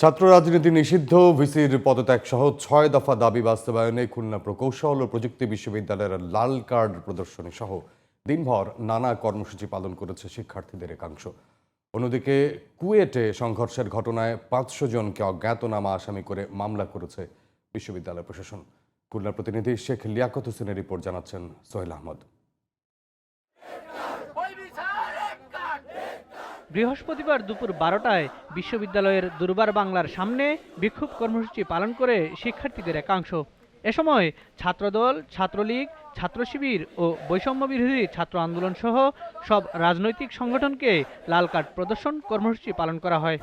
ছাত্র রাজনীতি নিষিদ্ধ, ভিসির পদত্যাগ সহ ছয় দফা দাবি বাস্তবায়নে খুলনা প্রকৌশল ও প্রযুক্তি বিশ্ববিদ্যালয়ের লাল কার্ড প্রদর্শনী সহ দিনভর নানা কর্মসূচি পালন করেছে শিক্ষার্থীদের একাংশ। অন্যদিকে কুয়েটে সংঘর্ষের ঘটনায় পাঁচশো জনকে অজ্ঞাতনামা আসামি করে মামলা করেছে বিশ্ববিদ্যালয় প্রশাসন। খুলনা প্রতিনিধি শেখ লিয়াকত হোসেনের রিপোর্ট জানাচ্ছেন সোহেল আহমদ। বৃহস্পতিবার দুপুর বারোটায় বিশ্ববিদ্যালয়ের দুর্বার বাংলার সামনে বিক্ষোভ কর্মসূচি পালন করে শিক্ষার্থীদের একাংশ। এ সময় ছাত্রদল, ছাত্রলীগ ছাত্র শিবির ও বৈষম্য বিরোধী ছাত্র আন্দোলন সহ সব রাজনৈতিক সংগঠনকে লাল কার্ড প্রদর্শন কর্মসূচি পালন করা হয়।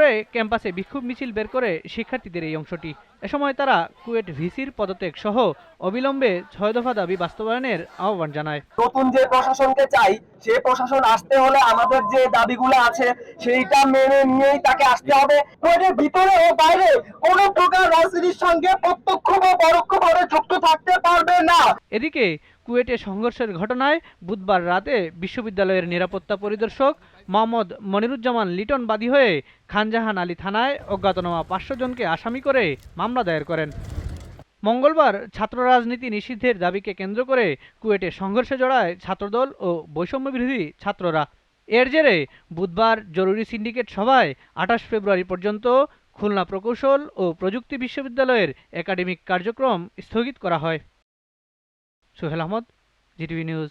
পরে ক্যাম্পাসে বিক্ষোভ মিছিল বের করে শিক্ষার্থীদের এই অংশটি। এ সময় তারা কুয়েট ভিসির পদত্যাগ সহ অবিলম্বে ছয় দফা দাবি বাস্তবায়নের আহ্বান জানায়। নতুন যে প্রশাসনকে চাই সেই প্রশাসন আসতে হলে আমাদের যে দাবিগুলো আছে, সেইটা মেনে নিয়েই তাকে আসতে হবে। কোয়েটের ভিতরে ও বাইরে কোনো প্রকার রাজনীতির সঙ্গে প্রত্যক্ষ বা পরোক্ষভাবে যুক্ত থাকতে এদিকে কুয়েটে সংঘর্ষের ঘটনায় বুধবার রাতে বিশ্ববিদ্যালয়ের নিরাপত্তা পরিদর্শক মোহাম্মদ মনিরুজ্জামান লিটন বাদী হয়ে খানজাহান আলী থানায় অজ্ঞাতনামা পাঁচশো জনকে আসামি করে মামলা দায়ের করেন। মঙ্গলবার ছাত্র রাজনীতি নিষিদ্ধের দাবিকে কেন্দ্র করে কুয়েটে সংঘর্ষে জড়ায় ছাত্রদল ও বৈষম্য বিরোধী ছাত্ররা। এর জেরে বুধবার জরুরি সিন্ডিকেট সভায় আঠাশ ফেব্রুয়ারি পর্যন্ত খুলনা প্রকৌশল ও প্রযুক্তি বিশ্ববিদ্যালয়ের একাডেমিক কার্যক্রম স্থগিত করা হয়। Sohel Ahmad GTV news